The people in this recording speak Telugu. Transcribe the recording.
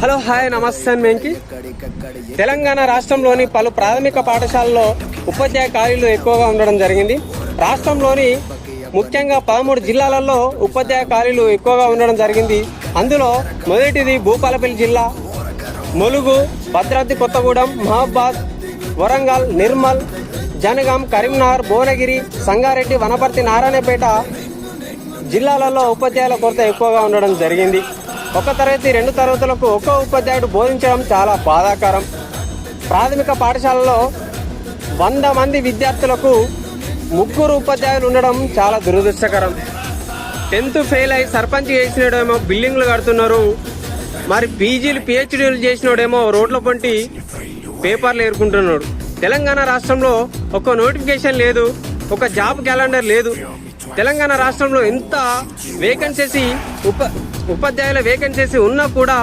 హలో హాయ్ నమస్తే వెంకి. తెలంగాణ రాష్ట్రంలోని పలు ప్రాథమిక పాఠశాలల్లో ఉపాధ్యాయ ఖాళీలు ఎక్కువగా ఉండడం జరిగింది. రాష్ట్రంలోని ముఖ్యంగా పదమూడు జిల్లాలలో ఉపాధ్యాయ ఖాళీలు ఎక్కువగా ఉండడం జరిగింది. అందులో మొదటిది భూపాలపల్లి జిల్లా ములుగు భద్రాద్రి కొత్తగూడెం మహాబాద్ వరంగల్ నిర్మల్ జనగాం కరీంనగర్ భువనగిరి సంగారెడ్డి వనపర్తి నారాయణపేట జిల్లాలలో ఉపాధ్యాయుల కొరత ఎక్కువగా ఉండడం జరిగింది. ఒక తరగతి రెండు తరగతులకు ఒక్క ఉపాధ్యాయుడు బోధించడం చాలా బాధాకరం. ప్రాథమిక పాఠశాలలో వంద మంది విద్యార్థులకు ముగ్గురు ఉపాధ్యాయులు ఉండడం చాలా దురదృష్టకరం. టెన్త్ ఫెయిల్ అయి సర్పంచ్ చేసినోడేమో బిల్డింగ్లు కడుతున్నారు. మరి పీజీలు పిహెచ్డీలు చేసినోడేమో రోడ్ల పొంటి పేపర్లు ఏరుకుంటున్నాడు. తెలంగాణ రాష్ట్రంలో ఒక నోటిఫికేషన్ లేదు ఒక జాబ్ క్యాలెండర్ లేదు. తెలంగాణ రాష్ట్రంలో ఎంత వేకెన్సీస్ ఉప ఉపాధ్యాయుల వేకెన్సీస్ ఉన్నా కూడా